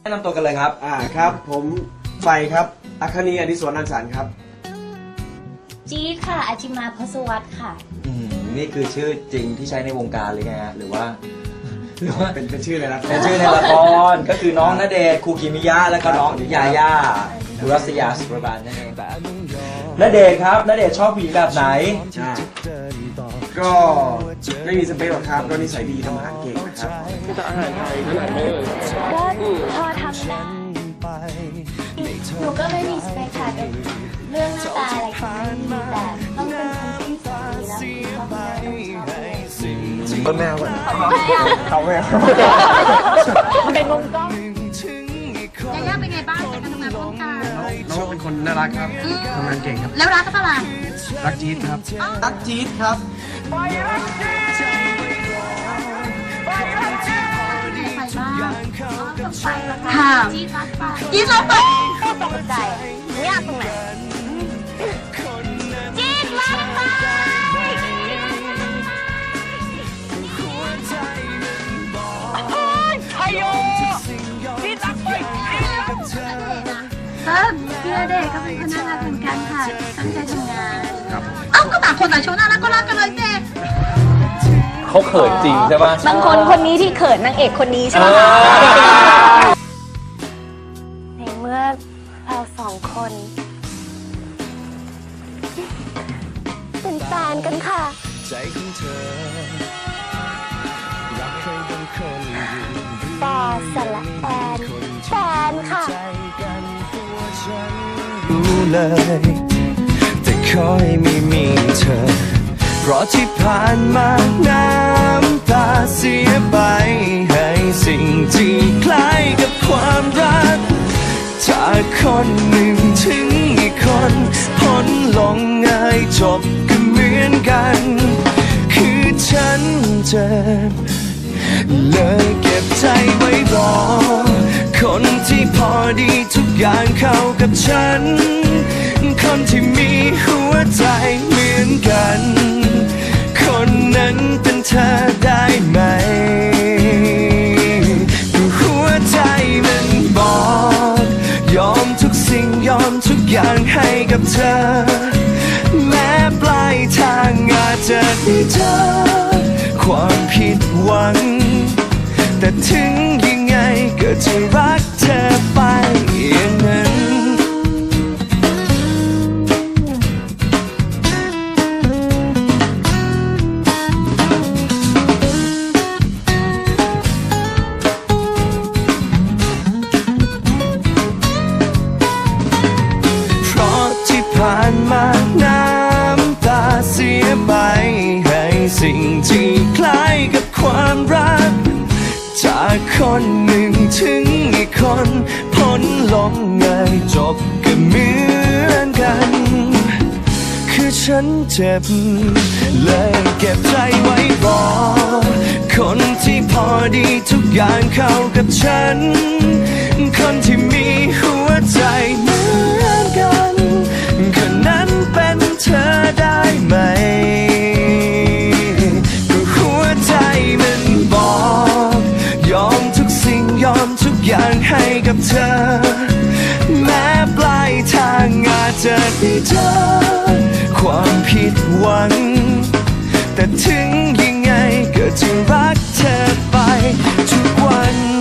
แนะนำตัวกันเลยครับ อ่าครับ ผมไฟครับ อัคคณีอดิศวรนันสันครับ จี๊ดค่ะอาจิมาพสวัตค่ะ อืมนี่คือชื่อจริงที่ใช้ในวงการเลยไงฮะหรือว่าหรือว่า เป็นเป็นชื่อเลยนะ เป็นชื่อในละครก็คือน้องณเดชน์คูกิมิยะแล้วก็น้องยาย่าดุรัสยาสุรบานนั่นเองณเดชน์ครับณเดชน์ชอบผู้หญิงแบบไหน อ่าก็ไม่มีสเปคหรอกครับก็นิสัยดีทำอาหารเก่งนะครับก็พอทำได้หนูก็ไม่มีสเปคค่ะแต่เรื่องหน้าตาอะไรก็ไม่มีแต่ ต้องชอบต้นแมวก่อนเอาแมวมันเป็นวงกล้องยาย่าเป็นไงบ้างการทำงานร่วมกันน้องเป็นคนน่ารักครับทำงานเก่งครับ แล้วรักก็เปล่าล่ะรักจี๊ดครับ รักจี๊ดครับไปบ้างค่ะจี๊ดรักไปยี่สิบแปดตกใจยากตรงไหน พี่ณเดชน์ก็เป็นคนน่ารักเหมือนกันค่ะตั้งใจทำงานเอ้าก็ต่างคนต่างโชว์น่ารักก็รักกันเลยเจ๊เขาเขินจริงใช่ปะ บางคนคนนี้ที่เขินนางเอกคนนี้ใช่ไหมคะ ในเมื่อเราสองคน เป็นแฟนกันค่ะ ใจของเธอ รักใครบางคนอยู่ปอสละ เลย แต่คอยไม่มีเธอ เพราะที่ผ่านมาน้ำตาเสียไป ให้สิ่งที่คล้ายกับความรัก จากคนหนึ่งถึงอีกคนพ้นลงง่ายจบก็เหมือนกัน คือฉันเจ็บเลยเก็บใจไว้รอคนที่พอดีทุ อย่างเข้ากับฉัน คนที่มีหัวใจเหมือนกัน คนนั้นเป็นเธอได้ไหมก็หัวใจมันบอก ยอมทุกสิ่งยอมทุกอย่างให้กับเธอ แม้ปลายทางอาจจะได้เจอความผิดหวัง แต่ถึงยังไงก็จะรัก สิ่งที่คล้ายกับความรัก จากคนหนึ่งถึงอีกคนพ้นลมง่ายจบก็เหมือนกัน คือฉันเจ็บ เลยเก็บใจไว้รอคนที่พอดีทุกอย่างเข้ากับฉัน คนที่มีหัวใจ ยอมทุกอย่างให้กับเธอ แม้ปลายทางอาจจะได้เจอความผิดหวัง แต่ถึงยังไงก็จะรักเธอไปทุกวัน